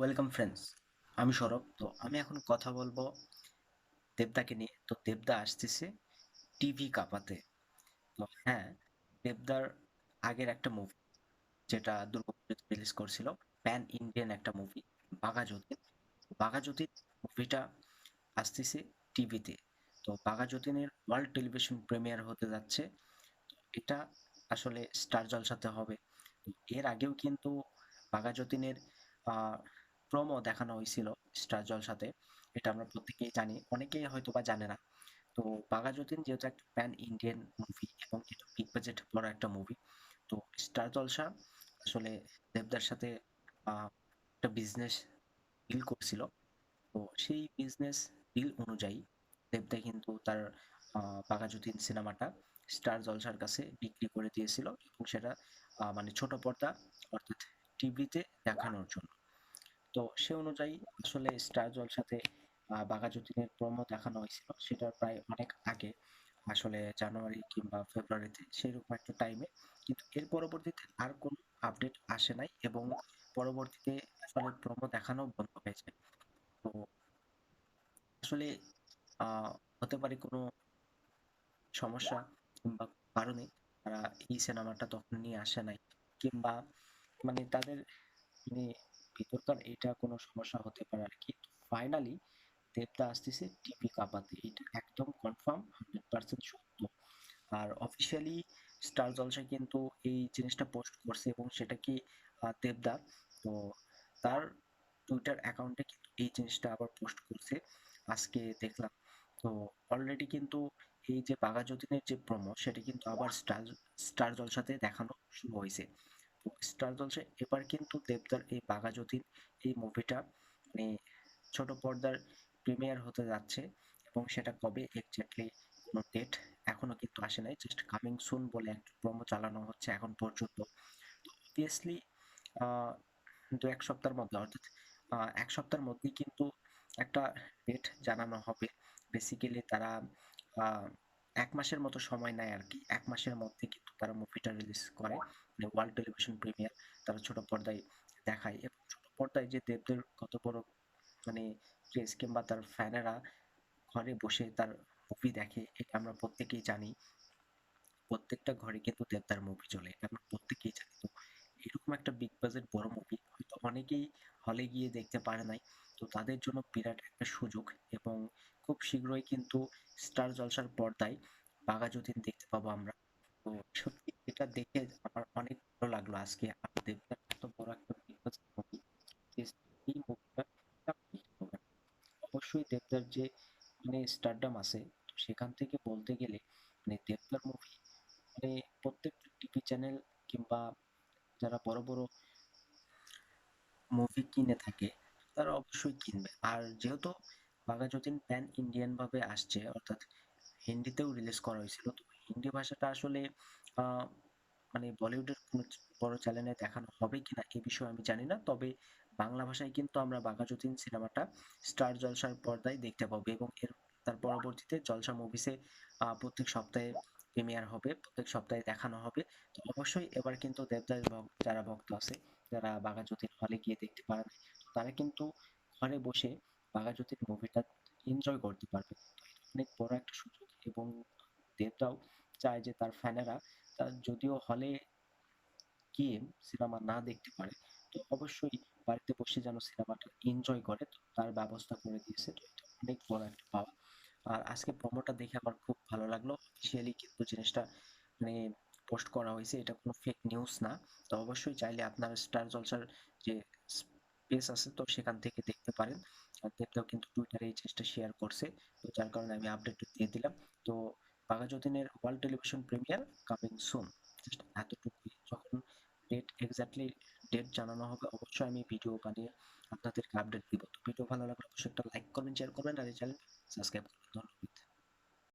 Welcome friends আমি সৌরভ, তো আমি এখন কথা বলব দেবদাকে নিয়ে। তো দেবদা আসতেছে টিভি কাঁপাতে। তো হ্যাঁ দেবদার আগের একটা মুভি যেটা দুর্গাপুজোতে রিলিজ করছিল প্যান ইন্ডিয়ান একটা মুভি বাঘা যতীন বাঘা যতীন মুভিটা আসতেছে টিভিতে। তো বাঘা যতীনের ওয়ার্ল্ড টেলিভিশন প্রিমিয়ার হতে যাচ্ছে। এটা আসলে স্টার জলসাতে হবে। এর আগেও কিন্তু বাঘা যতীনের প্রোমো দেখানো হয়েছিল স্টার জলসাতে এটা আমরা প্রত্যেকেই জানি, অনেকেই হয়তো বা জানে না। তো বাঘা যতীন যেহেতু একটা প্যান ইন্ডিয়ান মুভি এবং এটা বিগ বাজেট বড় একটা মুভি তো স্টার জলসা আসলে দেবদার সাথে একটা বিজনেস ডিল করছিল। তো সেই বিজনেস ডিল অনুযায়ী দেবদা কিন্তু তার বাঘা যতীন সিনেমাটা স্টার জলসার কাছে বিক্রি করে দিয়েছিল এবং সেটা মানে ছোট পর্দা অর্থাৎ টিভিতে দেখানোর জন্য। তো সে অনুযায়ী আসলে স্টার জলসাতে বাঘা যতীনের প্রোমো দেখানো হয়েছিল। সেটা প্রায় অনেক আগে, আসলে জানুয়ারি কিংবা ফেব্রুয়ারিতে সেরকম একটা টাইমে কিন্তু এর পরবর্তীতে আর কোনো আপডেট আসে নাই এবং পরবর্তীতে আসলে প্রোমো দেখানো বন্ধ হয়েছে। তো আসলে হতে পারে কোনো সমস্যা কিংবা কারণে তারা এই সিনেমাটা তখন নিয়ে আসে নাই। কিংবা মানে তাদের মানে ভিতরকার এটা কোনো সমস্যা হতে পারে আর কি। ফাইনালি দেবদা আসতেছে টিভি কাপাতে। এটা একদম কনফার্ম হান্ড্রেড পার্সেন্ট সত্য। আর অফিসিয়ালি স্টার জলসা কিন্তু এই জিনিসটা পোস্ট করছে এবং সেটা কি দেবদা? তো তার টুইটার অ্যাকাউন্টে কিন্তু এই জিনিসটা আবার পোস্ট করছে। আজকে দেখলাম। তো অলরেডি কিন্তু এই যে বাঘা যতীনের যে প্রমো সেটা কিন্তু আবার স্টার স্টার জলসাতে দেখানো শুরু হয়েছে। স্টার জলসা এবার কিন্তু দেবদার এই বাঘা যতীন এই মুভিটা মানে ছোট পর্দার প্রিমিয়ার হতে যাচ্ছে এবং সেটা কবে এক্স্যাক্টলি কোনো ডেট এখনও কিন্তু আসে নাই জাস্ট কামিং সুন বলে একটা প্রোমো চালানো হচ্ছে এখন পর্যন্ত। অবভিয়াসলি দু এক সপ্তাহের মধ্যে, অর্থাৎ এক সপ্তাহের মধ্যেই কিন্তু একটা ডেট জানানো হবে। বেসিক্যালি তারা এক মাসের মতো সময় নেয় আর কি এক মাসের মধ্যে কিন্তু তারা মুভিটা রিলিজ করে মানে ওয়ার্ল্ড টেলিভিশন প্রিমিয়ার তারা ছোট পর্দায় দেখায় এবং ছোট পর্দায় যে দেবদের কত বড় মানে ক্রেজ কিংবা তার ফ্যানেরা ঘরে বসে তার মুভি দেখে, এটা আমরা প্রত্যেকেই জানি। প্রত্যেকটা ঘরে কিন্তু দেবদার মুভি চলে, এটা আমরা প্রত্যেকেই জানি। তো এরকম একটা বিগ বাজেট বড় মুভি হয়তো অনেকেই হলে গিয়ে দেখতে পারে নাই। তো তাদের জন্য বিরাট একটা সুযোগ এবং খুব শীঘ্রই কিন্তু স্টার জলসার পর্দায় বাঘা যতীন দেখতে পাবো আমরা। তো সত্যি এটা দেখে আমার অনেক ভালো লাগল আজকে। দেবদার এত বড় একটা অবশ্যই দেবদার যে মানে স্টারডাম আছে, সেখান থেকে বলতে গেলে মানে দেবদার মুভি মানে প্রত্যেকটা টিভি চ্যানেল কিংবা যারা বড় বড় মুভি কিনে থাকে, তারা অবশ্যই কিনবে। আর যেহেতু বাঘা যতীন প্যান ইন্ডিয়ান ভাবে আসছে, অর্থাৎ হিন্দিতেও রিলিজ করা হয়েছিল, তো হিন্দি ভাষাটা আসলে মানে বলিউডের কোনো বড় চ্যানেলে দেখানো হবে কিনা এ বিষয়ে আমি জানি না, তবে বাংলা ভাষায় কিন্তু আমরা বাঘা যতীন সিনেমাটা স্টার জলসার পর্দায় দেখতে পাবো এবং এর, তার পরবর্তীতে জলসা মুভিসে প্রত্যেক সপ্তাহে প্রিমিয়ার হবে, প্রত্যেক সপ্তাহে দেখানো হবে, তো অবশ্যই এবার কিন্তু দেবদাস যারা ভক্ত আছে, যারা বাঘা যতীন হলে গিয়ে দেখতে পারে তারা কিন্তু ঘরে বসে বাঘা যতীন মুভিটা এনজয় করতে পারবে। অনেক বড় একটা সুযোগ এবং দেবদাও চায় যে তার ফ্যানেরা তার যদিও হলে গিয়ে সিনেমা না দেখতে পারে, তো অবশ্যই বাড়িতে বসে যেন সিনেমাটা এনজয় করে তার ব্যবস্থা করে দিয়েছে অনেক বড় একটা পাওয়া। আর আজকে প্রমোটা দেখে আমার খুব ভালো লাগল অফিসিয়ালি কিন্তু জিনিসটা মানে পোস্ট করা হয়েছে, এটা কোনো ফেক নিউজ না, তো অবশ্যই চাইলে আপনার স্টার জলসার যে পেজ আছে। তো সেখান থেকে দেখতে পারেন। আর কিন্তু টুইটারে এই জিনিসটা শেয়ার করছে। তো যার কারণে আমি আপডেট দিয়ে দিলাম। তো বাঘা যতীনের world television premiere coming soon just এতটুকুই। যখন ডেট এক্স্যাক্টলি ডেট জানানো হবে, অবশ্যই আমি ভিডিও বানিয়ে আপনাদেরকে আপডেট দিব। তো ভিডিও ভালো লাগলে অবশ্যই একটা লাইক করবেন শেয়ার করবেন, আর এই চ্যানেল সাবস্ক্রাইব করবেন। ধন্যবাদ।